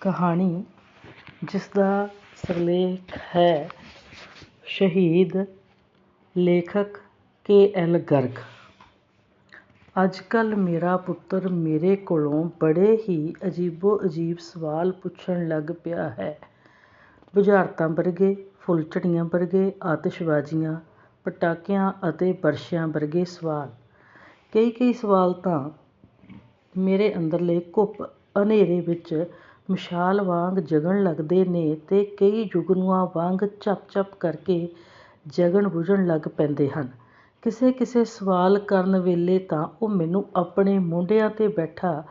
ਕਹਾਣੀ ਜਿਸ ਦਾ ਸਿਰਲੇਖ ਹੈ ਸ਼ਹੀਦ ਲੇਖਕ ਕੇ ਐਲ ਗਰਗ। ਅੱਜ ਕੱਲ੍ਹ ਮੇਰਾ ਪੁੱਤਰ ਮੇਰੇ ਕੋਲੋਂ ਬੜੇ ਹੀ ਅਜੀਬੋ ਅਜੀਬ ਸਵਾਲ ਪੁੱਛਣ ਲੱਗ ਪਿਆ ਹੈ। ਬੁਝਾਰਤਾਂ ਵਰਗੇ, ਫੁੱਲਝੜੀਆਂ ਵਰਗੇ, ਆਤਿਸ਼ਬਾਜ਼ੀਆਂ, ਪਟਾਕਿਆਂ ਅਤੇ ਬਰਸ਼ਿਆਂ ਵਰਗੇ ਸਵਾਲ। ਕਈ ਕਈ ਸਵਾਲ ਤਾਂ ਮੇਰੇ ਅੰਦਰਲੇ ਘੁੱਪ ਹਨੇਰੇ ਵਿੱਚ ਮਸ਼ਾਲ ਵਾਂਗ ਜਗਣ ਲੱਗਦੇ ਨੇ ਅਤੇ ਕਈ ਜੁਗਨੂਆਂ ਵਾਂਗ ਝੱਪ ਝਪ ਕਰਕੇ ਜਗਣ ਬੁਝਣ ਲੱਗ ਪੈਂਦੇ ਹਨ। ਕਿਸੇ ਕਿਸੇ ਸਵਾਲ ਕਰਨ ਵੇਲੇ ਤਾਂ ਉਹ ਮੈਨੂੰ ਆਪਣੇ ਮੋਢਿਆਂ 'ਤੇ ਬੈਠਾ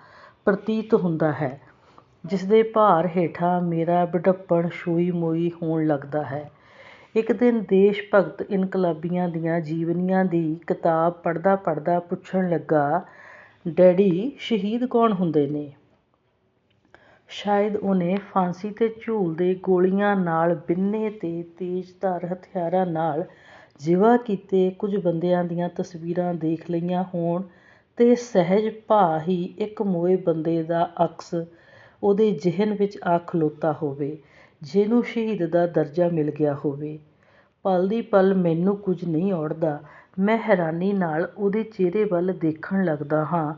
ਪ੍ਰਤੀਤ ਹੁੰਦਾ ਹੈ, ਜਿਸਦੇ ਭਾਰ ਹੇਠਾਂ ਮੇਰਾ ਬੁਢੱਪਣ ਛੂਈ ਮੋਈ ਹੋਣ ਲੱਗਦਾ ਹੈ। ਇੱਕ ਦਿਨ ਦੇਸ਼ ਭਗਤ ਇਨਕਲਾਬੀਆਂ ਦੀਆਂ ਜੀਵਨੀਆਂ ਦੀ ਕਿਤਾਬ ਪੜ੍ਹਦਾ ਪੜ੍ਹਦਾ ਪੁੱਛਣ ਲੱਗਾ, ਡੈਡੀ, ਸ਼ਹੀਦ ਕੌਣ ਹੁੰਦੇ ਨੇ? ਸ਼ਾਇਦ ਉਹਨੇ ਫਾਂਸੀ 'ਤੇ ਝੂਲਦੇ ਗੋਲੀਆਂ ਨਾਲ ਬਿੰਨੇ ਤੇ ਤੇਜ਼ਧਾਰ ਹਥਿਆਰਾਂ ਨਾਲ ਜ਼ਿਵਾ ਕੀਤੇ ਕੁਝ ਬੰਦਿਆਂ ਦੀਆਂ ਤਸਵੀਰਾਂ ਦੇਖ ਲਈਆਂ ਹੋਣ ਅਤੇ ਸਹਿਜ ਭਾਅ ਹੀ ਇੱਕ ਮੋਏ ਬੰਦੇ ਦਾ ਅਕਸ ਉਹਦੇ ਜ਼ਿਹਨ ਵਿੱਚ ਆ ਖਲੋਤਾ ਹੋਵੇ, ਜਿਹਨੂੰ ਸ਼ਹੀਦ ਦਾ ਦਰਜਾ ਮਿਲ ਗਿਆ ਹੋਵੇ। ਪਲ ਦੀ ਪਲ ਮੈਨੂੰ ਕੁਝ ਨਹੀਂ ਔੜਦਾ, ਮੈਂ ਹੈਰਾਨੀ ਨਾਲ ਉਹਦੇ ਚਿਹਰੇ ਵੱਲ ਦੇਖਣ ਲੱਗਦਾ ਹਾਂ।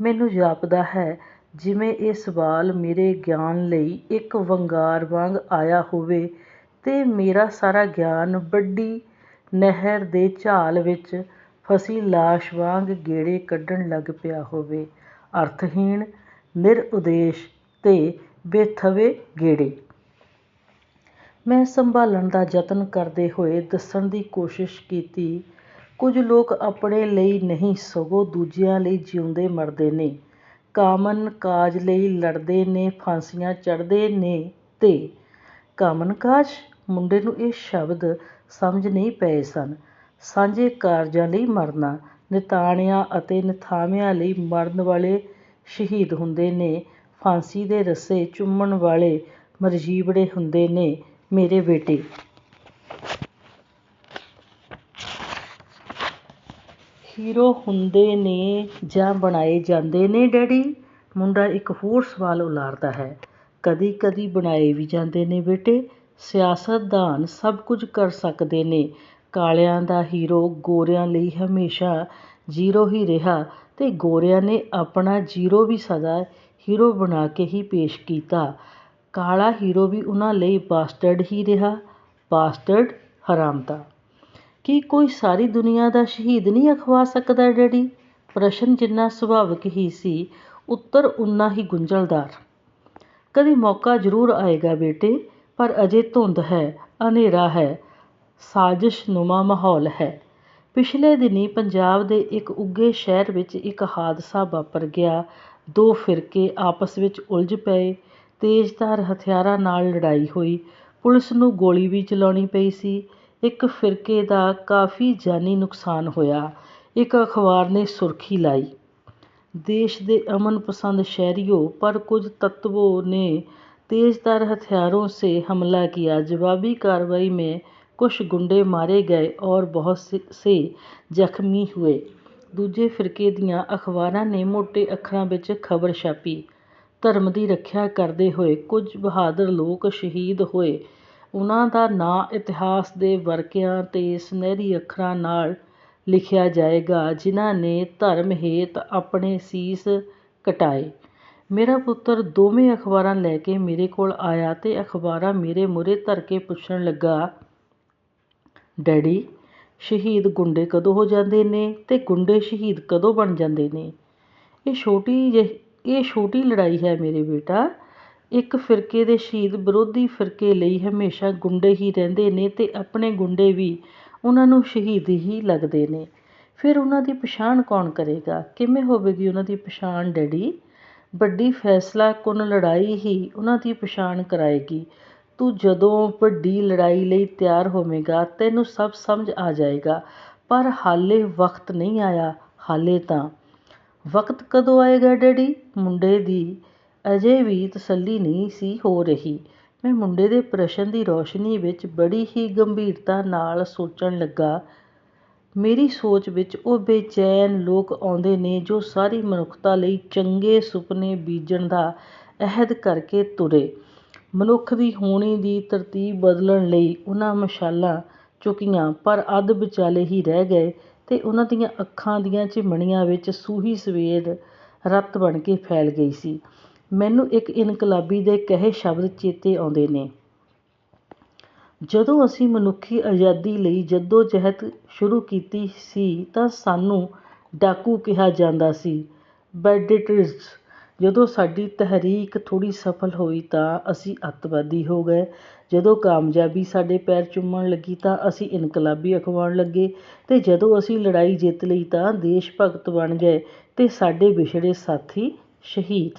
ਮੈਨੂੰ ਜਾਪਦਾ ਹੈ ਜਿਵੇਂ ਇਹ ਸਵਾਲ ਮੇਰੇ ਗਿਆਨ ਲਈ ਇੱਕ ਵੰਗਾਰ ਵਾਂਗ ਆਇਆ ਹੋਵੇ ਅਤੇ ਮੇਰਾ ਸਾਰਾ ਗਿਆਨ ਵੱਡੀ ਨਹਿਰ ਦੇ ਝਾਲ ਵਿੱਚ ਫਸੀ ਲਾਸ਼ ਵਾਂਗ ਗੇੜੇ ਕੱਢਣ ਲੱਗ ਪਿਆ ਹੋਵੇ। ਅਰਥਹੀਣ, ਨਿਰਉਦੇਸ਼ ਅਤੇ ਬੇਥਵੇ ਗੇੜੇ। ਮੈਂ ਸੰਭਾਲਣ ਦਾ ਯਤਨ ਕਰਦੇ ਹੋਏ ਦੱਸਣ ਦੀ ਕੋਸ਼ਿਸ਼ ਕੀਤੀ, ਕੁਝ ਲੋਕ ਆਪਣੇ ਲਈ ਨਹੀਂ ਸਗੋਂ ਦੂਜਿਆਂ ਲਈ ਜਿਉਂਦੇ ਮਰਦੇ ਨੇ। ਕਾਮਨ ਕਾਜ ਲਈ ਲੜਦੇ ਨੇ, ਫਾਂਸੀਆਂ ਚੜ੍ਹਦੇ ਨੇ ਅਤੇ ਕਾਮਨ ਕਾਜ? ਮੁੰਡੇ ਨੂੰ ਇਹ ਸ਼ਬਦ ਸਮਝ ਨਹੀਂ ਪਏ ਸਨ। ਸਾਂਝੇ ਕਾਰਜਾਂ ਲਈ ਮਰਨਾ, ਨਿਤਾਣਿਆਂ ਅਤੇ ਨਿਥਾਵਿਆਂ ਲਈ ਮਰਨ ਵਾਲੇ ਸ਼ਹੀਦ ਹੁੰਦੇ ਨੇ, ਫਾਂਸੀ ਦੇ ਰੱਸੇ ਚੁੰਮਣ ਵਾਲੇ ਮਰਜੀਵੜੇ ਹੁੰਦੇ ਨੇ, ਮੇਰੇ ਬੇਟੇ ਹੀਰੋ ਹੁੰਦੇ ਨੇ ਜਾਂ ਬਣਾਏ ਜਾਂਦੇ ਨੇ, ਡੈਡੀ? ਮੁੰਡਾ ਇੱਕ ਹੋਰ ਸਵਾਲ ਉਲਾਰਦਾ ਹੈ। ਕਦੀ ਕਦੀ ਬਣਾਏ ਵੀ ਜਾਂਦੇ ਨੇ ਬੇਟੇ। ਸਿਆਸਤਦਾਨ ਸਭ ਕੁਝ ਕਰ ਸਕਦੇ ਨੇ। ਕਾਲਿਆਂ ਦਾ ਹੀਰੋ ਗੋਰਿਆਂ ਲਈ ਹਮੇਸ਼ਾ ਜ਼ੀਰੋ ਹੀ ਰਿਹਾ ਅਤੇ ਗੋਰਿਆਂ ਨੇ ਆਪਣਾ ਜ਼ੀਰੋ ਵੀ ਸਦਾ ਹੀਰੋ ਬਣਾ ਕੇ ਹੀ ਪੇਸ਼ ਕੀਤਾ। ਕਾਲਾ ਹੀਰੋ ਵੀ ਉਹਨਾਂ ਲਈ ਬਾਸਟਰਡ ਹੀ ਰਿਹਾ। ਬਾਸਟਰਡ ਹਰਾਮਦਾ ਕੀ ਕੋਈ ਸਾਰੀ ਦੁਨੀਆ ਦਾ ਸ਼ਹੀਦ ਨਹੀਂ ਅਖਵਾ ਸਕਦਾ ਡੈਡੀ? ਪ੍ਰਸ਼ਨ ਜਿੰਨਾ ਸੁਭਾਵਿਕ ਹੀ ਸੀ, ਉੱਤਰ ਉਨਾ ਹੀ ਗੁੰਝਲਦਾਰ। ਕਦੀ ਮੌਕਾ ਜ਼ਰੂਰ ਆਏਗਾ ਬੇਟੇ, ਪਰ ਅਜੇ ਧੁੰਦ ਹੈ, ਹਨੇਰਾ ਹੈ, ਸਾਜ਼ਿਸ਼ ਨੁਮਾ ਮਾਹੌਲ ਹੈ। ਪਿਛਲੇ ਦਿਨੀ ਪੰਜਾਬ ਦੇ ਇੱਕ ਉੱਗੇ ਸ਼ਹਿਰ ਵਿੱਚ ਇੱਕ ਹਾਦਸਾ ਵਾਪਰ ਗਿਆ। ਦੋ ਫਿਰਕੇ ਆਪਸ ਵਿੱਚ ਉਲਝ ਪਏ, ਤੇਜ਼ਧਾਰ ਹਥਿਆਰਾਂ ਨਾਲ ਲੜਾਈ ਹੋਈ। ਪੁਲਿਸ ਨੂੰ ਗੋਲੀ ਵੀ ਚਲਾਉਣੀ ਪਈ ਸੀ। ਇੱਕ ਫਿਰਕੇ ਦਾ ਕਾਫੀ ਜਾਨੀ ਨੁਕਸਾਨ ਹੋਇਆ ਇੱਕ ਅਖਬਾਰ ਨੇ ਸੁਰਖੀ ਲਾਈ ਦੇਸ਼ ਦੇ ਅਮਨ ਪਸੰਦ ਸ਼ਹਿਰੀਓ ਪਰ ਕੁਝ ਤੱਤਵੋं ने तेजधार हथियारों से हमला किया जवाबी कार्रवाई में कुछ गुंडे मारे गए और बहुत से ਜ਼ਖਮੀ ਹੋਏ ਦੂਜੇ ਫਿਰਕੇ ਦੀਆਂ ਅਖਬਾਰਾਂ ਨੇ ਮੋਟੇ ਅੱਖਰਾਂ ਵਿੱਚ ਖਬਰ ਛਾਪੀ ਧਰਮ ਦੀ ਰੱਖਿਆ ਕਰਦੇ ਹੋਏ ਕੁਝ ਬਹਾਦਰ ਲੋਕ ਸ਼ਹੀਦ ਹੋਏ ਉਹਨਾਂ ਦਾ ਨਾਂ ਇਤਿਹਾਸ ਦੇ ਵਰਕਿਆਂ ਤੇ ਸੁਨਹਿਰੀ ਅੱਖਰਾਂ ਨਾਲ ਲਿਖਿਆ ਜਾਏਗਾ, ਜਿਨ੍ਹਾਂ ਨੇ ਧਰਮ ਹੇਤ ਆਪਣੇ ਸੀਸ ਕਟਾਏ। ਮੇਰਾ ਪੁੱਤਰ ਦੋਵੇਂ ਅਖਬਾਰਾਂ ਲੈ ਕੇ ਮੇਰੇ ਕੋਲ ਆਇਆ ਅਤੇ ਅਖਬਾਰਾਂ ਮੇਰੇ ਮੂਹਰੇ ਧਰ ਕੇ ਪੁੱਛਣ ਲੱਗਾ, ਡੈਡੀ, ਸ਼ਹੀਦ ਗੁੰਡੇ ਕਦੋਂ ਹੋ ਜਾਂਦੇ ਨੇ ਅਤੇ ਗੁੰਡੇ ਸ਼ਹੀਦ ਕਦੋਂ ਬਣ ਜਾਂਦੇ ਨੇ? ਇਹ ਛੋਟੀ ਜਿਹੀ, ਇਹ ਛੋਟੀ ਲੜਾਈ ਹੈ ਮੇਰੇ ਬੇਟਾ। ਇੱਕ ਫਿਰਕੇ ਦੇ ਸ਼ਹੀਦ ਵਿਰੋਧੀ ਫਿਰਕੇ ਲਈ ਹਮੇਸ਼ਾ ਗੁੰਡੇ ਹੀ ਰਹਿੰਦੇ ਨੇ ਅਤੇ ਆਪਣੇ ਗੁੰਡੇ ਵੀ ਉਹਨਾਂ ਨੂੰ ਸ਼ਹੀਦ ਹੀ ਲੱਗਦੇ ਨੇ। ਫਿਰ ਉਹਨਾਂ ਦੀ ਪਛਾਣ ਕੌਣ ਕਰੇਗਾ? ਕਿਵੇਂ ਹੋਵੇਗੀ ਉਹਨਾਂ ਦੀ ਪਛਾਣ, ਡੈਡੀ? ਵੱਡੀ ਫੈਸਲਾ, ਕੁਨ ਲੜਾਈ ਹੀ ਉਹਨਾਂ ਦੀ ਪਛਾਣ ਕਰਾਏਗੀ। ਤੂੰ ਜਦੋਂ ਵੱਡੀ ਲੜਾਈ ਲਈ ਤਿਆਰ ਹੋਵੇਂਗਾ, ਤੈਨੂੰ ਸਭ ਸਮਝ ਆ ਜਾਏਗਾ। ਪਰ ਹਾਲੇ ਵਕਤ ਨਹੀਂ ਆਇਆ, ਹਾਲੇ ਤਾਂ। ਵਕਤ ਕਦੋਂ ਆਏਗਾ, ਡੈਡੀ? ਮੁੰਡੇ ਦੀ ਅਜੇ ਵੀ ਤਸੱਲੀ ਨਹੀਂ ਸੀ ਹੋ ਰਹੀ ਮੈਂ ਮੁੰਡੇ ਦੇ ਪ੍ਰਸ਼ਨ ਦੀ ਰੌਸ਼ਨੀ ਵਿੱਚ ਬੜੀ ਹੀ ਗੰਭੀਰਤਾ ਨਾਲ ਸੋਚਣ ਲੱਗਾ ਮੇਰੀ ਸੋਚ ਵਿੱਚ ਉਹ ਬੇਚੈਨ ਲੋਕ ਆਉਂਦੇ ਨੇ ਜੋ ਸਾਰੀ ਮਨੁੱਖਤਾ ਲਈ ਚੰਗੇ ਸੁਪਨੇ ਬੀਜਣ ਦਾ ਅਹਿਦ ਕਰਕੇ ਤੁਰੇ। ਮਨੁੱਖ ਦੀ ਹੋਣੀ ਦੀ ਤਰਤੀਬ ਬਦਲਣ ਲਈ ਉਹਨਾਂ ਮਸ਼ਾਲਾਂ ਚੁੱਕੀਆਂ, ਪਰ ਅੱਧ ਵਿਚਾਲੇ ਹੀ ਰਹਿ ਗਏ ਤੇ ਉਹਨਾਂ ਦੀਆਂ ਅੱਖਾਂ ਦੀਆਂ ਝਿਮਣੀਆਂ ਵਿੱਚ ਸੂਹੀ ਸਵੇਰ ਰਤ ਬਣ ਕੇ ਫੈਲ ਗਈ ਸੀ। ਮੈਨੂੰ ਇੱਕ ਇਨਕਲਾਬੀ ਦੇ ਕਹੇ ਸ਼ਬਦ ਚੇਤੇ ਆਉਂਦੇ ਨੇ। ਜਦੋਂ ਅਸੀਂ ਮਨੁੱਖੀ ਆਜ਼ਾਦੀ ਲਈ ਜੱਦੋ-ਜਹਿਦ ਸ਼ੁਰੂ ਕੀਤੀ ਸੀ ਤਾਂ ਸਾਨੂੰ ਡਾਕੂ ਕਿਹਾ ਜਾਂਦਾ ਸੀ, ਬੈਂਡਿਟਜ਼। ਜਦੋਂ ਸਾਡੀ ਤਹਿਰੀਕ ਥੋੜ੍ਹੀ ਸਫਲ ਹੋਈ ਤਾਂ ਅਸੀਂ ਅੱਤਵਾਦੀ ਹੋ ਗਏ। ਜਦੋਂ ਕਾਮਯਾਬੀ ਸਾਡੇ ਪੈਰ ਚੁੰਮਣ ਲੱਗੀ ਤਾਂ ਅਸੀਂ ਇਨਕਲਾਬੀ ਅਖਵਾਉਣ ਲੱਗੇ ਅਤੇ ਜਦੋਂ ਅਸੀਂ ਲੜਾਈ ਜਿੱਤ ਲਈ ਤਾਂ ਦੇਸ਼-ਭਗਤ ਬਣ ਗਏ ਅਤੇ ਸਾਡੇ ਵਿਛੜੇ ਸਾਥੀ ਸ਼ਹੀਦ।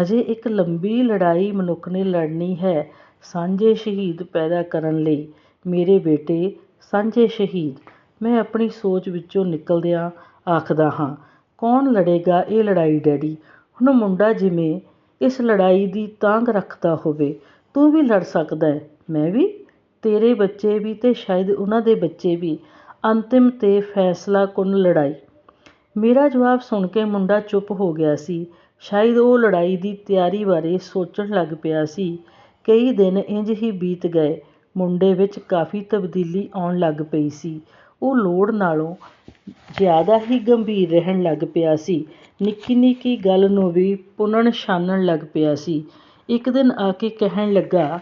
ਅਜੇ ਇੱਕ ਲੰਬੀ ਲੜਾਈ ਮਨੁੱਖ ਨੇ ਲੜਨੀ ਹੈ ਸਾਂਝੇ ਸ਼ਹੀਦ ਪੈਦਾ ਕਰਨ ਲਈ। ਮੇਰੇ ਬੇਟੇ, ਸਾਂਝੇ ਸ਼ਹੀਦ। ਮੈਂ ਆਪਣੀ ਸੋਚ ਵਿੱਚੋਂ ਨਿਕਲਦਿਆਂ ਆਖਦਾ ਹਾਂ, ਕੌਣ ਲੜੇਗਾ ਇਹ ਲੜਾਈ ਡੈਡੀ? ਹੁਣ ਮੁੰਡਾ ਜਿਵੇਂ ਇਸ ਲੜਾਈ ਦੀ ਤਾਂਘ ਰੱਖਦਾ ਹੋਵੇ, ਤੂੰ ਵੀ ਲੜ ਸਕਦਾ ਮੈਂ ਵੀ, ਤੇਰੇ ਬੱਚੇ ਵੀ ਤੇ ਸ਼ਾਇਦ ਉਹਨਾਂ ਦੇ ਬੱਚੇ ਵੀ। ਅੰਤਿਮ ਤੇ ਫੈਸਲਾ ਫੈਸਲਾਕੁੰਨ ਲੜਾਈ। ਮੇਰਾ ਜਵਾਬ ਸੁਣ ਕੇ ਮੁੰਡਾ ਚੁੱਪ ਹੋ ਗਿਆ ਸੀ। ਸ਼ਾਇਦ ਉਹ ਲੜਾਈ ਦੀ ਤਿਆਰੀ ਬਾਰੇ ਸੋਚਣ ਲੱਗ ਪਿਆ ਸੀ। ਕਈ ਦਿਨ ਇੰਜ ਹੀ ਬੀਤ ਗਏ। ਮੁੰਡੇ ਵਿੱਚ ਕਾਫੀ ਤਬਦੀਲੀ ਆਉਣ ਲੱਗ ਪਈ ਸੀ। ਉਹ ਲੋੜ ਨਾਲੋਂ ਜ਼ਿਆਦਾ ਹੀ ਗੰਭੀਰ ਰਹਿਣ ਲੱਗ ਪਿਆ ਸੀ। ਨਿੱਕੀ-ਨਿੱਕੀ ਗੱਲ ਨੂੰ ਵੀ ਭੁੰਨਣ-ਛਾਣਨ ਲੱਗ ਪਿਆ ਸੀ। ਇੱਕ ਦਿਨ ਆ ਕੇ ਕਹਿਣ ਲੱਗਾ,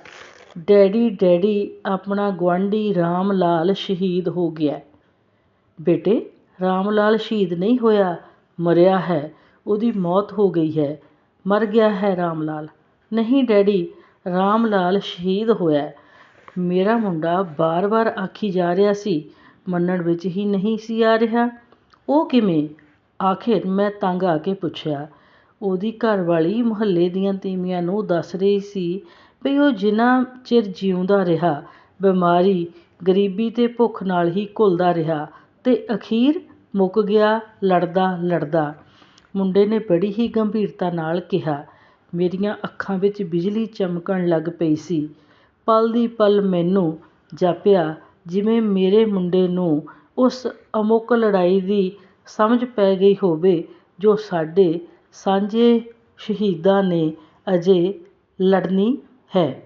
"ਡੈਡੀ, ਡੈਡੀ, ਆਪਣਾ ਗੁਆਂਢੀ ਰਾਮ ਲਾਲ ਸ਼ਹੀਦ ਹੋ ਗਿਆ "ਬੇਟੇ, ਰਾਮ ਲਾਲ ਸ਼ਹੀਦ ਨਹੀਂ ਹੋਇਆ, ਮਰਿਆ ਹੈ। ਉਹਦੀ ਮੌਤ ਹੋ ਗਈ ਹੈ।" "ਮਰ ਗਿਆ ਹੈ ਰਾਮ ਲਾਲ?" "ਨਹੀਂ ਡੈਡੀ, ਰਾਮ ਲਾਲ ਸ਼ਹੀਦ ਹੋਇਆ ਮੇਰਾ ਮੁੰਡਾ ਬਾਰ-ਬਾਰ ਆਖੀ ਜਾ ਰਿਹਾ ਸੀ, ਮੰਨਣ ਵਿੱਚ ਹੀ ਨਹੀਂ ਸੀ ਆ ਰਿਹਾ। "ਉਹ ਕਿਵੇਂ?" ਆਖਿਰ ਮੈਂ ਤੰਗ ਆ ਕੇ ਪੁੱਛਿਆ। ਉਹਦੀ ਘਰਵਾਲੀ ਮੁਹੱਲੇ ਦੀਆਂ ਤੀਵੀਆਂ ਨੂੰ ਦੱਸ ਰਹੀ ਸੀ ਵੀ ਉਹ ਜਿੰਨਾ ਚਿਰ ਜਿਉਂਦਾ ਰਿਹਾ, ਬਿਮਾਰੀ, ਗਰੀਬੀ ਤੇ ਭੁੱਖ ਨਾਲ ਹੀ ਘੁਲਦਾ ਰਿਹਾ ਤੇ ਅਖ਼ੀਰ ਮੁੱਕ ਗਿਆ ਲੜਦਾ-ਲੜਦਾ। ਮੁੰਡੇ ਨੇ ਬੜੀ ਹੀ ਗੰਭੀਰਤਾ ਨਾਲ ਕਿਹਾ। ਮੇਰੀਆਂ ਅੱਖਾਂ ਵਿੱਚ ਬਿਜਲੀ ਚਮਕਣ ਲੱਗ ਪਈ ਸੀ। ਪਲ ਦੀ ਪਲ ਮੈਨੂੰ ਜਾਪਿਆ, ਜਿਵੇਂ ਮੇਰੇ ਮੁੰਡੇ ਨੂੰ ਉਸ ਅਮੁੱਕ ਲੜਾਈ ਦੀ ਸਮਝ ਪੈ ਗਈ ਹੋਵੇ, ਜੋ ਸਾਡੇ ਸਾਂਝੇ ਸ਼ਹੀਦਾਂ ਨੇ ਅਜੇ ਲੜਨੀ ਹੈ।